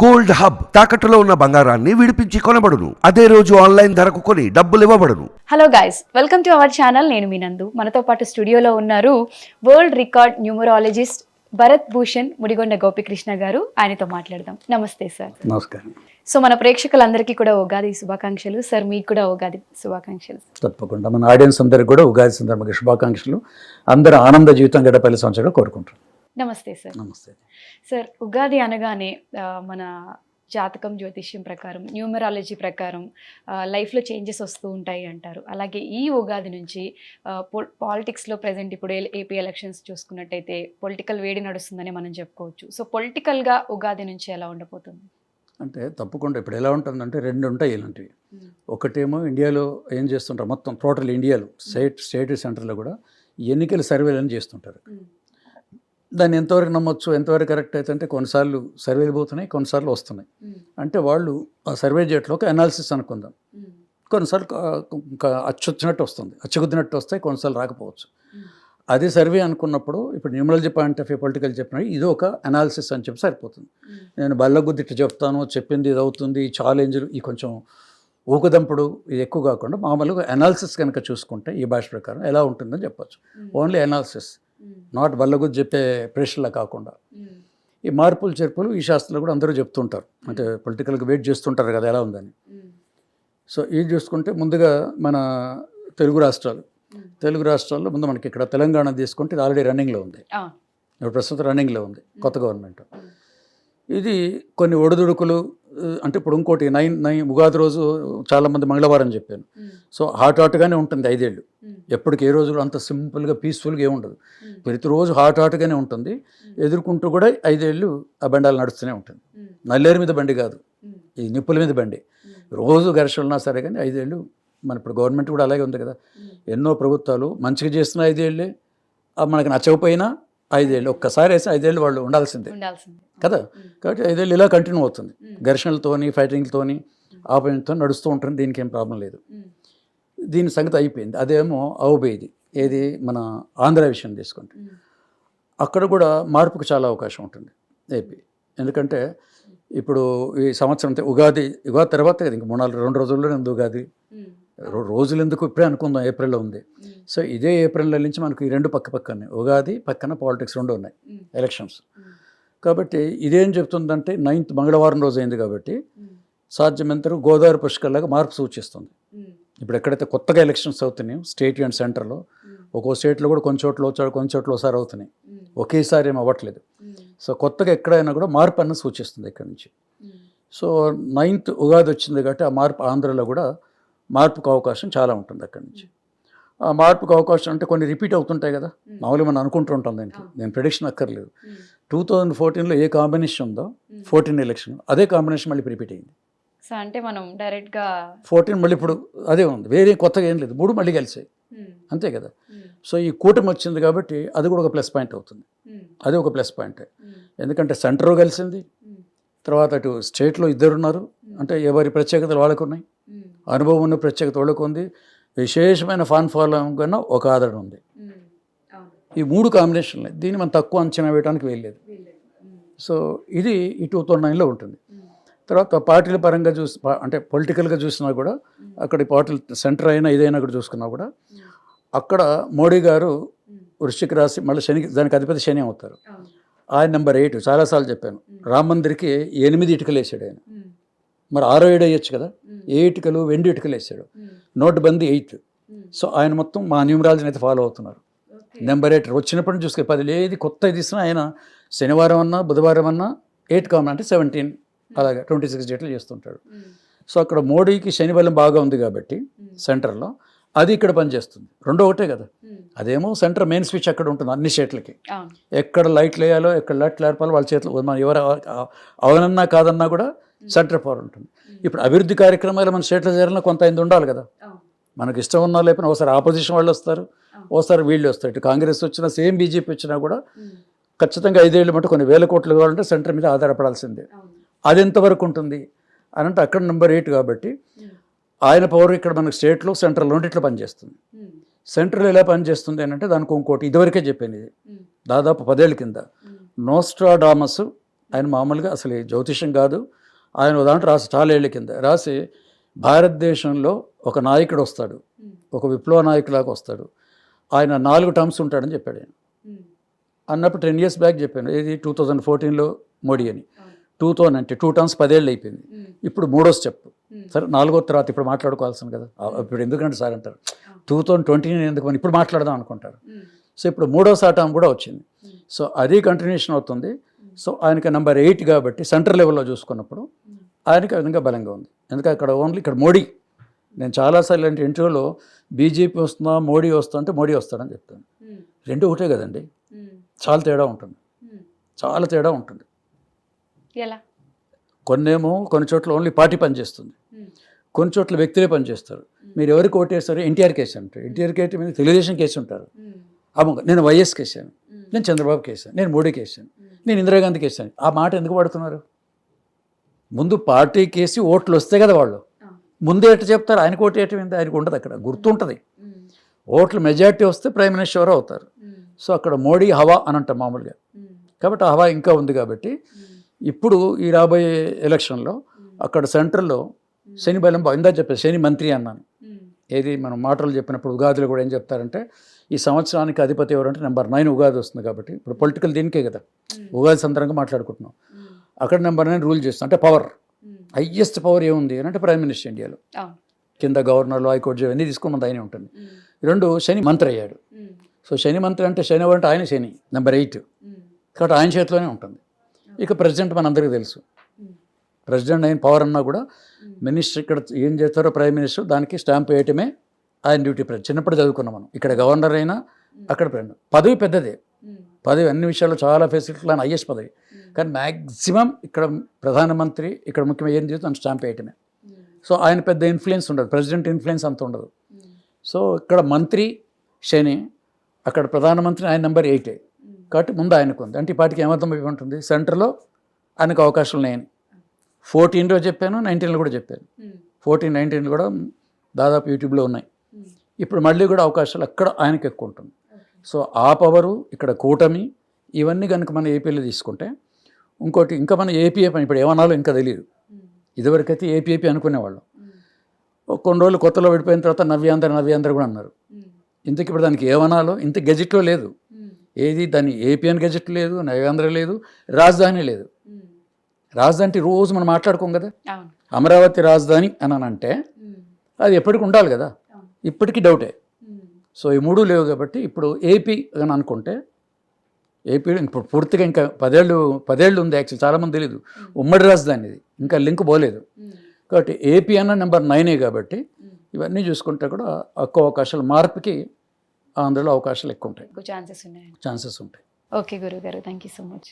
Gold hub తాకట్టులో ఉన్న బంగారాన్ని విడిపించి కొనబడును. అదే రోజు ఆన్లైన్ ధరకు కొని డబ్బులు ఇవ్వబడును. Hello guys welcome to our channel నేను మీ నందు. మనతో పాటు స్టూడియోలో ఉన్నారు world record numerologist Bharat Bhushan Mudigonda Gopikrishna గారు. ఆయనతో మాట్లాడదాం. నమస్తే సార్ నమస్కారం. సో మన ప్రేక్షకులందరికీ కూడా ఉగాది శుభాకాంక్షలు. సార్ మీకు కూడా ఉగాది శుభాకాంక్షలు. తప్పకుండా. మన ఆడియన్స్ అందరికి కూడా ఉగాది సందర్భంగా శుభాకాంక్షలు. అందరూ ఆనంద జీవితం గడపల్లి సంవత్సరం కోరుకుంటారు నమస్తే సార్. నమస్తే. సార్ ఉగాది అనగానే మన జాతకం జ్యోతిష్యం ప్రకారం న్యూమరాలజీ ప్రకారం లైఫ్లో చేంజెస్ వస్తూ ఉంటాయి అంటారు. అలాగే ఈ ఉగాది నుంచి పాలిటిక్స్లో ప్రజెంట్ ఇప్పుడు ఏపీ ఎలక్షన్స్ చూసుకున్నట్టయితే పొలిటికల్ వేడి నడుస్తుందని మనం చెప్పుకోవచ్చు. సో పొలిటికల్గా ఉగాది నుంచి ఎలా ఉండబోతుంది? అంటే తప్పకుండా ఇప్పుడు ఎలా ఉంటుందంటే రెండు ఉంటాయి ఇలాంటివి. ఒకటేమో ఇండియాలో ఏం చేస్తుంటారు? మొత్తం టోటల్ ఇండియాలో స్టేట్ స్టేట్ సెంటర్లో కూడా ఎన్నికల సర్వేలు అని చేస్తుంటారు దాన్ని ఎంతవరకు నమ్మొచ్చు ఎంతవరకు కరెక్ట్ అయితే అంటే కొన్నిసార్లు సర్వేలు పోతున్నాయి కొన్నిసార్లు వస్తున్నాయి. అంటే వాళ్ళు ఆ సర్వే చేయట్లో ఒక అనాలిసిస్ అనుకుందాం. కొన్నిసార్లు అచ్చొచ్చినట్టు వస్తుంది అచ్చగుద్దినట్టు వస్తాయి కొన్నిసార్లు రాకపోవచ్చు. అదే సర్వే అనుకున్నప్పుడు ఇప్పుడు numerology point of view political చెప్పిన ఇది ఒక అనాలిసిస్ అని చెప్పి సరిపోతుంది. నేను బల్లగుద్దిట్టు చెప్తాను చెప్పింది ఇది అవుతుంది ఈ ఛాలెంజ్లు ఈ కొంచెం ఊకదంపుడు ఇది ఎక్కువ కాకుండా మామూలుగా అనాలిసిస్ కనుక చూసుకుంటే ఈ భాష ప్రకారం ఎలా ఉంటుందని చెప్పొచ్చు. ఓన్లీ అనాలిసిస్ నాట్ బల్లగుద్ది చెప్పే ప్రెషర్లా కాకుండా. ఈ మార్పులు చేర్పులు ఈ శాస్త్రంలో కూడా అందరూ చెప్తుంటారు. అంటే పొలిటికల్గా వెయిట్ చేస్తుంటారు కదా ఎలా ఉందని. సో ఇది చూసుకుంటే ముందుగా మన తెలుగు రాష్ట్రాలు. తెలుగు రాష్ట్రాల్లో ముందు మనకి ఇక్కడ తెలంగాణ తీసుకుంటే ఇది ఆల్రెడీ రన్నింగ్లో ఉంది. ఇప్పుడు ప్రస్తుతం రన్నింగ్లో ఉంది కొత్త గవర్నమెంట్. ఇది కొన్ని ఒడిదుడుకులు అంటే ఇప్పుడు ఇంకోటి నైన్ నైన్ ఉగాది రోజు చాలామంది మంగళవారం చెప్పాను. సో హాట్ హాట్గానే ఉంటుంది ఐదేళ్ళు. ఎప్పటికి ఏ రోజు అంత సింపుల్గా పీస్ఫుల్గా ఏముండదు ప్రతిరోజు హాట్ హాట్గానే ఉంటుంది. ఎదుర్కొంటూ కూడా ఐదేళ్ళు ఆ బండాలు నడుస్తూనే ఉంటుంది. నల్లేరు మీద బండి కాదు. ఈ నిప్పుల మీద బండి. రోజు ఘర్షణ ఉన్నా సరే కానీ ఐదేళ్ళు మన ఇప్పుడు గవర్నమెంట్ కూడా అలాగే ఉంది కదా. ఎన్నో ప్రభుత్వాలు మంచిగా చేస్తున్న ఐదేళ్ళే. మనకి నచ్చకపోయినా ఐదేళ్ళు ఒక్కసారి వేసి ఐదేళ్ళు వాళ్ళు ఉండాల్సిందే. కదా? కాబట్టి ఐదేళ్ళు ఇలా కంటిన్యూ అవుతుంది. ఘర్షణలతోని ఫైటింగ్తోని ఆపరేషన్తో నడుస్తూ ఉంటుంది దీనికి ఏం ప్రాబ్లం లేదు. దీని సంగతి అయిపోయింది. అదేమో అవుబేది ఏది మన ఆంధ్ర విషయం తీసుకుంటే. అక్కడ కూడా మార్పుకు చాలా అవకాశం ఉంటుంది ఏపీ. ఎందుకంటే ఇప్పుడు ఈ సంవత్సరం ఉగాది ఉగాది తర్వాత కదా ఇంక మూడు నాలుగు రెండు రోజుల్లోనే ఉంది ఉగాది. రోజులు ఎందుకు ఇప్పుడే అనుకుందాం ఏప్రిల్లో ఉంది. సో ఇదే ఏప్రిల్ నెల నుంచి మనకు ఈ రెండు పక్క పక్కనే ఉగాది పక్కన పాలిటిక్స్ రెండు ఉన్నాయి ఎలక్షన్స్. కాబట్టి ఇదేం చెప్తుందంటే నైన్త్ మంగళవారం రోజు అయింది కాబట్టి సాధ్యమంతరం గోదావరి పుష్కర్లాగా మార్పు సూచిస్తుంది. ఇప్పుడు ఎక్కడైతే కొత్తగా ఎలక్షన్స్ అవుతున్నాయో స్టేట్ అండ్ సెంటర్లో ఒక్కో స్టేట్లో కూడా కొన్ని చోట్ల వచ్చాడు కొన్ని చోట్ల ఒకసారి అవుతున్నాయి. ఒకేసారి ఏం అవ్వట్లేదు. సో కొత్తగా ఎక్కడైనా కూడా మార్పు అన్న సూచిస్తుంది ఇక్కడ నుంచి. సో నైన్త్ ఉగాది వచ్చింది కాబట్టి ఆ మార్పు ఆంధ్రలో కూడా మార్పుకు అవకాశం చాలా ఉంటుంది అక్కడి నుంచి. ఆ మార్పుకు అవకాశం అంటే కొన్ని రిపీట్ అవుతుంటాయి కదా. మామూలుగా మనం అనుకుంటూ ఉంటాం దానికి. నేను ప్రిడిక్షన్ అక్కర్లేదు. టూ థౌజండ్ ఫోర్టీన్లో ఏ కాంబినేషన్ ఉందో ఫోర్టీన్ ఎలక్షన్ అదే కాంబినేషన్ మళ్ళీ రిపీట్ అయింది. సో అంటే మనం డైరెక్ట్గా ఫోర్టీన్ మళ్ళీ ఇప్పుడు అదే ఉంది. వేరే కొత్తగా ఏం లేదు. మూడు మళ్ళీ కలిసాయి. అంతే కదా. సో ఈ కూటమి వచ్చింది కాబట్టి అది కూడా ఒక ప్లస్ పాయింట్ అవుతుంది. అది ఒక ప్లస్ పాయింట్ ఎందుకంటే సెంటర్ కలిసింది. తర్వాత అటు స్టేట్లో ఇద్దరు ఉన్నారు. అంటే ఎవరి ప్రత్యేకతలు వాళ్ళకు ఉన్నాయి. అనుభవం ఉన్న ప్రత్యేకత వాళ్ళకు ఉంది విశేషమైన ఫాన్ ఫాలోయింగ్ కన్నా ఒక ఆదరణ ఉంది. ఈ మూడు కాంబినేషన్లు. దీన్ని మనం తక్కువ అంచనా వేయడానికి వెళ్ళలేదు సో ఇది ఈ టూ థౌజండ్ నైన్లో ఉంటుంది. తర్వాత పార్టీల పరంగా చూసి అంటే పొలిటికల్గా చూసినా కూడా అక్కడ పార్టీలు సెంటర్ అయినా ఇదైనా కూడా చూసుకున్నా కూడా అక్కడ మోడీ గారు వృశ్చిక రాశి మళ్ళీ శని దానికి అధిపతి శని అవుతారు. ఆయన నెంబర్ ఎయిట్. చాలాసార్లు చెప్పాను. రామ మందిర్కి ఎనిమిది ఇటుకలు వేసాడు ఆయన మరి ఆరో ఏడు వేయచ్చు కదా? ఏ ఇటుకలు వెండి ఇటుకలు వేసాడు. నోట్ బందీ ఎయిత్ సో ఆయన మొత్తం మా న్యూమరాలజీని అయితే ఫాలో అవుతున్నారు. నెంబర్ ఎయిట్ వచ్చినప్పటి నుంచి చూసుకుని పది ఏది కొత్త తీసినా ఆయన శనివారం అన్నా బుధవారం అన్నా ఎయిట్ కామన్ అంటే సెవెంటీన్ అలాగే ట్వంటీ సిక్స్ డేట్లు చేస్తుంటాడు. సో అక్కడ మోడీకి శని బలం బాగా ఉంది కాబట్టి సెంటర్లో అది ఇక్కడ పనిచేస్తుంది. రెండో ఒకటే కదా? అదేమో సెంటర్ మెయిన్ స్విచ్ అక్కడ ఉంటుంది అన్ని స్టేట్లకి ఎక్కడ లైట్లు వేయాలో ఎక్కడ లైట్లు ఏర్పాలో వాళ్ళ చేతిలో మనం ఎవరు అవ- అవనన్నా కాదన్నా కూడా సెంటర్ పవర్ ఉంటుంది. ఇప్పుడు అభివృద్ధి కార్యక్రమాలు మన స్టేట్లో చేరాలన్నా కొంత అయింది ఉండాలి కదా. మనకి ఇష్టం ఉన్నా లేకపోయినా ఒకసారి ఆపోజిషన్ వాళ్ళు వస్తారు ఒకసారి వీళ్ళు వస్తారు. ఇటు కాంగ్రెస్ వచ్చినా సేమ్ బీజేపీ వచ్చినా కూడా ఖచ్చితంగా ఐదేళ్ళు మటు కొన్ని వేల కోట్లు కావాలంటే సెంటర్ మీద ఆధారపడాల్సిందే. అది ఎంతవరకు ఉంటుంది? అని అంటే అక్కడ నెంబర్ ఎయిట్ కాబట్టి ఆయన పవర్ ఇక్కడ మనకి స్టేట్లో సెంట్రల్ రెండిట్లో పనిచేస్తుంది. సెంట్రల్ ఎలా పనిచేస్తుంది అని అంటే దానికి ఇంకోటి ఇదివరకే చెప్పాను ఇది. దాదాపు పదేళ్ళ కింద. నోస్ట్రాడామస్ ఆయన మామూలుగా అసలు జ్యోతిషం కాదు. ఆయన దాంట్లో రాసి చాలా ఏళ్ళ కింద రాసి భారతదేశంలో ఒక నాయకుడు వస్తాడు. ఒక విప్లవ నాయకులాగా వస్తాడు. ఆయన నాలుగు టర్మ్స్ ఉంటాడని చెప్పాడు ఆయన. అన్నప్పుడు టెన్ ఇయర్స్ బ్యాక్ చెప్పాను ఏది టూ థౌజండ్ ఫోర్టీన్లో మోడీ అని. టూ థౌజండ్ అంటే టూ టర్మ్స్ పదేళ్ళు అయిపోయింది. ఇప్పుడు మూడో స్టెప్ సరే నాలుగో తర్వాత ఇప్పుడు మాట్లాడుకోవాల్సింది కదా. ఇప్పుడు ఎందుకంటే సార్ అంటారు టూ థౌజండ్ ట్వంటీ ఎందుకు ఇప్పుడు మాట్లాడదాం అనుకుంటారు. సో ఇప్పుడు మూడో సాటం కూడా వచ్చింది. సో అది కంటిన్యూషన్ అవుతుంది. సో ఆయనకి నెంబర్ ఎయిట్ కాబట్టి సెంటర్ లెవెల్లో చూసుకున్నప్పుడు ఆయనకి ఆ విధంగా బలంగా ఉంది. ఎందుకంటే అక్కడ ఓన్లీ ఇక్కడ మోడీ. నేను చాలాసార్లు అంటే ఇంటర్వ్యూలో బీజేపీ వస్తుందా మోడీ వస్తుందా అంటే మోడీ వస్తాడని చెప్తాను. రెండు ఒకటే కదండి. చాలా తేడా ఉంటుంది. చాలా తేడా ఉంటుంది. ఎలా? కొన్నేమో కొన్ని చోట్ల ఓన్లీ పార్టీ పనిచేస్తుంది కొన్ని చోట్ల వ్యక్తులే పనిచేస్తారు మీరు ఎవరికి ఓటేస్తారు ఎన్టీఆర్ కేసు అంటారు. ఎన్టీఆర్ కేసు మీద తెలుగుదేశం కేసు ఉంటారు. అమ్మ నేను వైఎస్ కేసాను. నేను చంద్రబాబు కేసాను. నేను మోడీ కేసాను. నేను ఇందిరాగాంధీ కేసాను ఆ మాట ఎందుకు పడుతున్నారు ముందు పార్టీ కేసి ఓట్లు వస్తే కదా వాళ్ళు. ముందే ఎట్లా చెప్తారు? ఆయనకు ఓటు వేయటం ఏంటి ఆయనకు ఉండదు అక్కడ. గుర్తుంటుంది. ఓట్లు మెజారిటీ వస్తే ప్రైమ్ మినిస్టర్ అవుతారు. సో అక్కడ మోడీ హవా అని అంటాం మామూలుగా కాబట్టి ఆ హవా ఇంకా ఉంది కాబట్టి ఇప్పుడు ఈ రాబోయే ఎలక్షన్లో అక్కడ సెంట్రల్లో శని బలం ఇందా చెప్పారు శని మంత్రి అన్నాను. ఏది మనం మాటలు చెప్పినప్పుడు ఉగాదిలో కూడా ఏం చెప్తారంటే ఈ సంవత్సరానికి అధిపతి ఎవరంటే నెంబర్ నైన్ ఉగాది వస్తుంది కాబట్టి ఇప్పుడు పొలిటికల్ దీనికే కదా. ఉగాది సందర్భంగా మాట్లాడుకుంటున్నాం. అక్కడ నెంబర్ నైన్ రూల్ చేస్తుంది. అంటే పవర్. హయ్యెస్ట్ పవర్ ఏముంది అని అంటే ప్రైమ్ మినిస్టర్ ఇండియాలో. కింద గవర్నర్లు హైకోర్టు ఇవన్నీ తీసుకున్నది ఆయనే ఉంటుంది రెండు శని మంత్రి అయ్యాడు. సో శని మంత్రి అంటే శని అంటే ఆయన శని నెంబర్ ఎయిట్. కాబట్టి ఆయన చేతిలోనే ఉంటుంది. ఇక ప్రెసిడెంట్ మనందరికీ తెలుసు. ప్రెసిడెంట్ అయిన పవర్ అన్నా కూడా మినిస్టర్ ఇక్కడ ఏం చేస్తారో ప్రైమ్ మినిస్టర్ దానికి స్టాంప్ వేయటమే ఆయన డ్యూటీ ప్రెసిడెంట్ చిన్నప్పుడు చదువుకున్నాం మనం. ఇక్కడ గవర్నర్ అయినా అక్కడ ప్రెసిడెంట్ పదవి పెద్దదే. పదవి అన్ని విషయాల్లో చాలా ఫెసిలిటీలు ఆయన హైయెస్ట్ పదవి. కానీ మ్యాక్సిమం ఇక్కడ ప్రధానమంత్రి ఇక్కడ ముఖ్యమైన ఏం స్టాంప్ వేయటమే. సో ఆయన పెద్ద ఇన్ఫ్లుయెన్స్ ఉండదు. ప్రెసిడెంట్ ఇన్ఫ్లుయెన్స్ అంత ఉండదు. సో ఇక్కడ మంత్రి శని అక్కడ ప్రధానమంత్రి ఆయన నెంబర్ ఎయిటే కాబట్టి ముందు ఆయనకు ఉంది. అంటే ఈ పార్టీకి ఏమర్థం ఉంటుంది. సెంటర్లో ఆయనకు అవకాశాలు ఉన్నాయని ఫోర్టీన్లో చెప్పాను నైన్టీన్లో కూడా చెప్పాను. ఫోర్టీన్ నైన్టీన్లో కూడా దాదాపు యూట్యూబ్లో ఉన్నాయి. ఇప్పుడు మళ్ళీ కూడా అవకాశాలు అక్కడ ఆయనకు ఎక్కువ ఉంటుంది. సో ఆ పవరు ఇక్కడ కూటమి ఇవన్నీ కనుక మన ఏపీలో తీసుకుంటే ఇంకోటి ఇంకా మన పని ఇప్పుడు ఏమనాలో ఇంకా తెలియదు ఇదివరకైతే ఏపీఏపీ అనుకునేవాళ్ళం. కొన్ని రోజులు కొత్తలో విడిపోయిన తర్వాత నవ్యాంధ్ర నవ్యాంధ్ర కూడా అన్నారు. ఇంతకి ఇప్పుడు దానికి ఏమనాలో ఇంత గెజిట్లో లేదు. ఏది దాని ఏపీఎన్ గెజెట్ లేదు నవ్యాంధ్ర లేదు రాజధాని లేదు. రాజధాని అంటే రోజు మనం మాట్లాడుకోం కదా. అమరావతి రాజధాని అని అంటే అది ఎప్పటికి ఉండాలి కదా. ఇప్పటికీ డౌటే. సో ఈ మూడు లేవు కాబట్టి ఇప్పుడు ఏపీ అని అనుకుంటే ఏపీ ఇప్పుడు పూర్తిగా ఇంకా పదేళ్ళు పదేళ్ళు ఉంది యాక్చువల్ చాలామంది తెలియదు ఉమ్మడి రాజధాని ఇది. ఇంకా లింక్ పోలేదు. కాబట్టి ఏపీ అన్న నెంబర్ నైనే కాబట్టి ఇవన్నీ చూసుకుంటే కూడా ఎక్కువ అవకాశాలు మార్పుకి ఆంధ్రలో అవకాశాలు ఎక్కువ ఉంటాయి. ఛాన్సెస్ ఉన్నాయి ఛాన్సెస్ ఉంటాయి. ఓకే గురువు గారు థ్యాంక్ యూ సో మచ్